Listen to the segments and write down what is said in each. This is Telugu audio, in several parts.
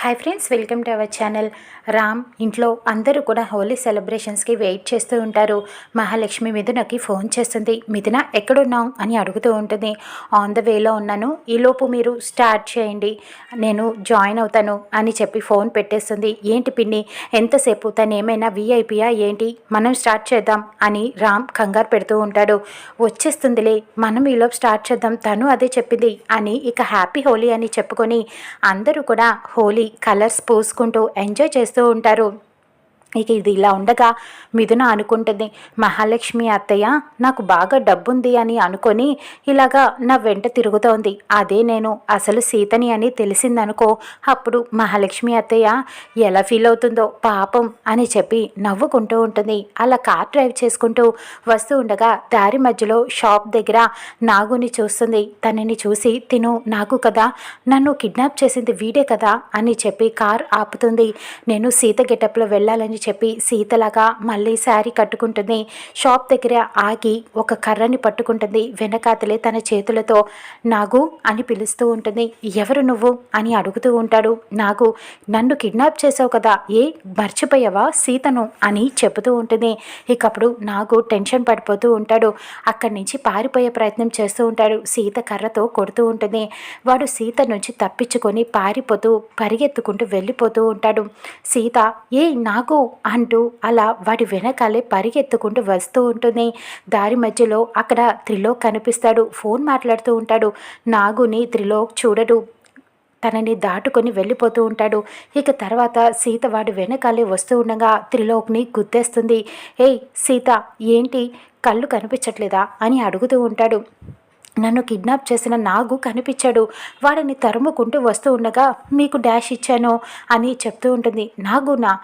Hi friends welcome to our channel Ram ఇంట్లో అందరూ కూడా హోలీ సెలబ్రేషన్స్కి వెయిట్ చేస్తూ ఉంటారు. మహాలక్ష్మి మిథునకి ఫోన్ చేస్తుంది. మిథున ఎక్కడున్నాం అని అడుగుతూ ఉంటుంది. ఆన్ ద వేలో ఉన్నాను. ఈలోపు మీరు స్టార్ట్ చేయండి. నేను జాయిన్ అవుతాను అని చెప్పి ఫోన్ పెట్టేస్తుంది. ఏంటి పిన్ని ఎంతసేపు తను ఏమైనా విఐపియా ఏంటి? మనం స్టార్ట్ చేద్దాం అని రామ్ కంగారు పెడుతూ ఉంటాడు. వచ్చేస్తుందిలే మనం ఈలోపు స్టార్ట్ చేద్దాం. తను అదే చెప్పింది అని ఇక హ్యాపీ హోలీ అని చెప్పుకొని అందరూ కూడా హోలీ కలర్స్ పూసుకుంటూ ఎంజాయ్ చేస్తూ ఉంటారు. ఇక ఇది ఇలా ఉండగా మిథున అనుకుంటుంది మహాలక్ష్మి అత్తయ్య నాకు బాగా డబ్బుంది అని అనుకొని ఇలాగా నా వెంట తిరుగుతోంది. అదే నేను అసలు సీతని అని తెలిసిందనుకో అప్పుడు మహాలక్ష్మి అత్తయ్య ఎలా ఫీల్ అవుతుందో పాపం అని చెప్పి నవ్వుకుంటూ ఉంటుంది. అలా కార్ డ్రైవ్ చేసుకుంటూ వస్తూ ఉండగా దారి మధ్యలో షాప్ దగ్గర నాగుని చూస్తుంది. తనని చూసి తిను నాగు కదా నన్ను కిడ్నాప్ చేసింది వీడే కదా అని చెప్పి కార్ ఆపుతుంది. నేను సీత గెటప్లో వెళ్ళాలని చెప్పి సీతలాగా మళ్ళీ శారీ కట్టుకుంటుంది. షాప్ దగ్గర ఆగి ఒక కర్రని పట్టుకుంటుంది. వెనకాతలే తన చేతులతో నాగు అని పిలుస్తూ ఉంటుంది. ఎవరు నువ్వు? అని అడుగుతూ ఉంటాడు. నాగు నన్ను కిడ్నాప్ చేసావు కదా. ఏ మర్చిపోయావా సీతను? అని చెబుతూ ఉంటుంది. ఇకప్పుడు నాగు టెన్షన్ పడిపోతూ ఉంటాడు. అక్కడి నుంచి పారిపోయే ప్రయత్నం చేస్తూ ఉంటాడు. సీత కర్రతో కొడుతూ ఉంటుంది. వాడు సీత నుంచి తప్పించుకొని పారిపోతూ పరిగెత్తుకుంటూ వెళ్ళిపోతూ ఉంటాడు. సీత ఏ నాగు అంటూ అలా వాడి వెనకాలే పరిగెత్తుకుంటూ వస్తూ ఉంటుంది. దారి మధ్యలో అక్కడ త్రిలోక్ కనిపిస్తాడు. ఫోన్ మాట్లాడుతూ ఉంటాడు. నాగుని త్రిలోక్ చూడడు. తనని దాటుకొని వెళ్ళిపోతూ ఉంటాడు. ఇక తర్వాత సీత వాడి వెనకాలే వస్తూ ఉండగా త్రిలోక్ని గుద్దేస్తుంది. ఏయ్ సీత ఏంటి? కళ్ళు కనిపించట్లేదా? అని అడుగుతూ ఉంటాడు. నన్ను కిడ్నాప్ చేసిన నాగు కనిపించాడు. వాడిని తరుముకుంటూ వస్తూ ఉండగా మీకు డాష్ ఇచ్చాను అని చెప్తూ ఉంటుంది. నాగునా?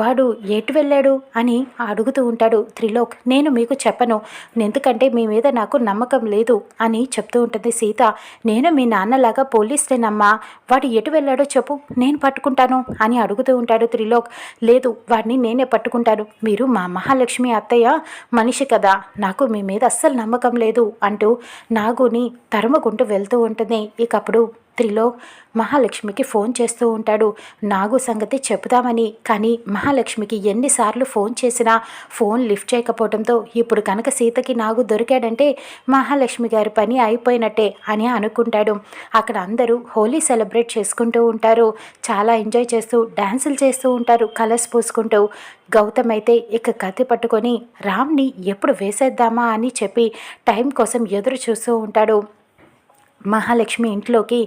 వాడు ఎటు వెళ్ళాడు అని అడుగుతూ ఉంటాడు త్రిలోక్. నేను మీకు చెప్పను. ఎందుకంటే మీ మీద నాకు నమ్మకం లేదు అని చెప్తూ ఉంటుంది సీత. నేను మీ నాన్నలాగా పోలీస్తేనమ్మా వాడు ఎటు వెళ్ళాడో చెప్పు. నేను పట్టుకుంటాను అని అడుగుతూ ఉంటాడు త్రిలోక్. లేదు వాడిని నేనే పట్టుకుంటాను. మీరు మా మహాలక్ష్మి అత్తయ్య మనిషి కదా. నాకు మీ మీద అస్సలు నమ్మకం లేదు అంటూ నాగుని తరుముకుంటూ వెళ్తూ ఉంటుంది. ఇకప్పుడు త్రిలోక్ మహాలక్ష్మికి ఫోన్ చేస్తూ ఉంటాడు. నాగు సంగతి చెబుదామని కానీ మహాలక్ష్మికి ఎన్నిసార్లు ఫోన్ చేసినా ఫోన్ లిఫ్ట్ చేయకపోవడంతో ఇప్పుడు కనుక సీతకి నాగు దొరికాడంటే మహాలక్ష్మి గారి పని అయిపోయినట్టే అని అనుకుంటాడు. అక్కడ అందరూ హోలీ సెలబ్రేట్ చేసుకుంటూ ఉంటారు. చాలా ఎంజాయ్ చేస్తూ డ్యాన్సులు చేస్తూ ఉంటారు. కలర్స్ పూసుకుంటూ. గౌతమ్ అయితే ఇక కత్తి పట్టుకొని రామ్ని ఎప్పుడు వేసేద్దామా? అని చెప్పి టైం కోసం ఎదురు చూస్తూ ఉంటాడు. మహాలక్ష్మి ఇంట్లోకి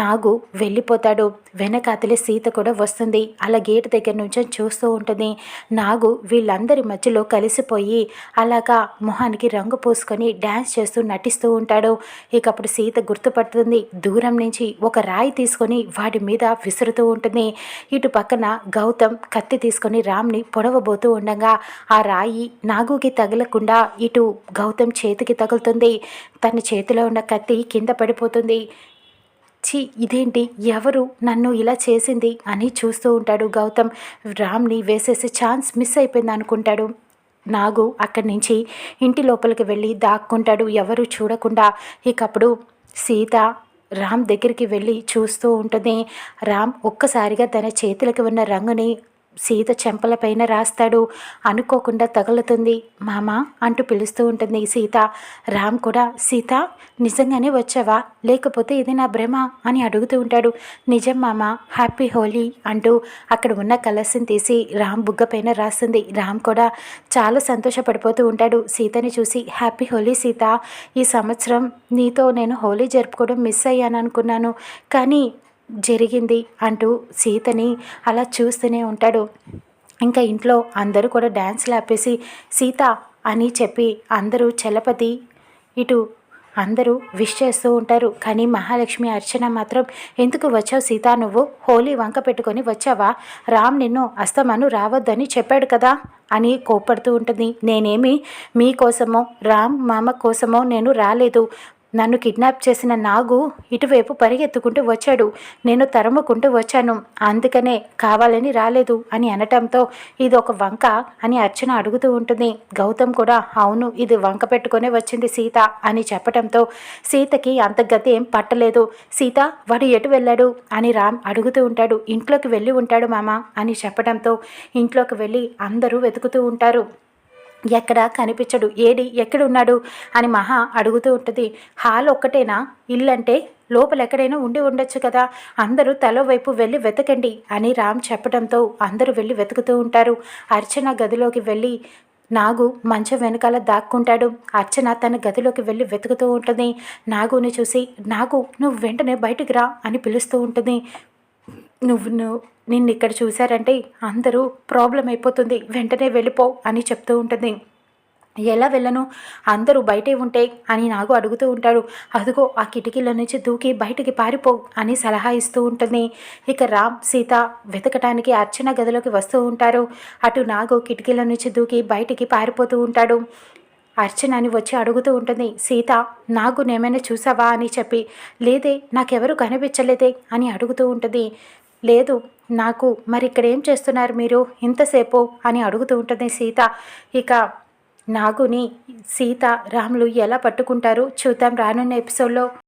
నాగు వెళ్ళిపోతాడు. వెనకాతలి సీత కూడా వస్తుంది. అలా గేట్ దగ్గర నుంచి చూస్తూ ఉంటుంది. నాగు వీళ్ళందరి మధ్యలో కలిసిపోయి అలాగా మొహానికి రంగు పూసుకొని డ్యాన్స్ చేస్తూ నటిస్తూ ఉంటాడు. ఇక అప్పుడు సీత గుర్తుపడుతుంది. దూరం నుంచి ఒక రాయి తీసుకొని వాడి మీద విసురుతూ ఉంటుంది. ఇటు పక్కన గౌతమ్ కత్తి తీసుకొని రామ్ని పొడవబోతూ ఉండగా ఆ రాయి నాగుకి తగలకుండా ఇటు గౌతమ్ చేతికి తగులుతుంది. తన చేతిలో ఉన్న కత్తి కింద పడిపోతుంది. ఛీ ఇదేంటి? ఎవరు నన్ను ఇలా చేసింది అని చూస్తూ ఉంటాడు గౌతమ్. రామ్ని వేసేసే ఛాన్స్ మిస్ అయిపోయింది అనుకుంటాడు. నాగు అక్కడి నుంచి ఇంటి లోపలికి వెళ్ళి దాక్కుంటాడు. ఎవరు చూడకుండా ఇకప్పుడు సీత రామ్ దగ్గరికి వెళ్ళి చూస్తూ ఉంటుంది రామ్ ఒక్కసారిగా తన చేతులకు ఉన్న రంగుని సీత చెంపలపైన రాస్తాడు. అనుకోకుండా తగులుతుంది. మామ అంటూ పిలుస్తూ ఉంటుంది సీత. రామ్ కూడా సీత నిజంగానే వచ్చావా? లేకపోతే ఇది నా భ్రమ అని అడుగుతూ ఉంటాడు. నిజం మామ హ్యాపీ హోలీ అంటూ అక్కడ ఉన్న కలర్స్ని తీసి రామ్ బుగ్గ పైన రాస్తుంది. రామ్ కూడా చాలా సంతోషపడిపోతూ ఉంటాడు. సీతని చూసి హ్యాపీ హోలీ సీత. ఈ సంవత్సరం నీతో నేను హోలీ జరుపుకోవడం మిస్ అయ్యాను అనుకున్నాను కానీ జరిగింది అంటూ సీతని అలా చూస్తూనే ఉంటాడు. ఇంకా ఇంట్లో అందరూ కూడా డ్యాన్స్లు ఆపేసి సీత అని చెప్పి అందరూ చలపతి ఇటు అందరూ విష్ చేస్తూ ఉంటారు. కానీ మహాలక్ష్మి అర్చన మాత్రం ఎందుకు వచ్చావు సీత? నువ్వు హోలీ వంక పెట్టుకొని వచ్చావా? రామ్ నిన్ను అస్తమాను రావద్దని చెప్పాడు కదా అని కోప్పడుతూ ఉంటుంది. నేనేమి మీకోసమో రామ్ మామ కోసమో నేను రాలేదు. నన్ను కిడ్నాప్ చేసిన నాగు ఇటువైపు పరిగెత్తుకుంటూ వచ్చాడు. నేను తరుముకుంటూ వచ్చాను. అందుకనే కావాలని రాలేదు అని అనటంతో ఇది ఒక వంక అని అర్చన అడుగుతూ ఉంటుంది. గౌతమ్ కూడా అవును ఇది వంక పెట్టుకునే వచ్చింది సీత అని చెప్పటంతో సీతకి అంత గతి ఏం పట్టలేదు. సీత వాడు ఎటు వెళ్ళాడు? అని రామ్ అడుగుతూ ఉంటాడు. ఇంట్లోకి వెళ్ళి ఉంటాడు మామ అని చెప్పడంతో ఇంట్లోకి వెళ్ళి అందరూ వెతుకుతూ ఉంటారు. ఎక్కడ కనిపించడు? ఏడి? ఎక్కడున్నాడు? అని మహా అడుగుతూ ఉంటుంది. హాల్ ఒక్కటేనా? ఇల్లంటే లోపల ఎక్కడైనా ఉండి ఉండొచ్చు కదా. అందరూ తలో వైపు వెళ్ళి వెతకండి అని రామ్ చెప్పడంతో అందరూ వెళ్ళి వెతుకుతూ ఉంటారు. అర్చన గదిలోకి వెళ్ళి నాగు మంచం వెనకాల దాక్కుంటాడు. అర్చన తన గదిలోకి వెళ్ళి వెతుకుతూ ఉంటుంది. నాగుని చూసి నాగు నువ్వు వెంటనే బయటికి రా అని పిలుస్తూ ఉంటుంది. నువ్వు నువ్వు నిన్ను ఇక్కడ చూశారంటే అందరూ ప్రాబ్లం అయిపోతుంది. వెంటనే వెళ్ళిపో అని చెప్తూ ఉంటుంది. ఎలా వెళ్ళను? అందరూ బయటే ఉంటే అని నాగు అడుగుతూ ఉంటాడు. అదిగో ఆ కిటికీల నుంచి దూకి బయటికి పారిపో అని సలహా ఇస్తూ ఉంటుంది. ఇక రామ్ సీత వెతకటానికి అర్చన గదిలోకి వస్తూ ఉంటారు. అటు నాగు కిటికీల నుంచి దూకి బయటికి పారిపోతూ ఉంటాడు. అర్చనని వచ్చి అడుగుతూ ఉంటుంది సీత నాకు నేమైనా చూసావా? అని చెప్పి లేదే నాకెవరు కనిపించలేదే అని అడుగుతూ ఉంటుంది. లేదు నాకు మరి ఇక్కడ ఏం చేస్తున్నారు మీరు? ఇంతసేపు? అని అడుగుతూ ఉంటుంది సీత. ఇక నాగుని సీత రాములు ఎలా పట్టుకుంటారు? చూద్దాం రానున్న ఎపిసోడ్లో.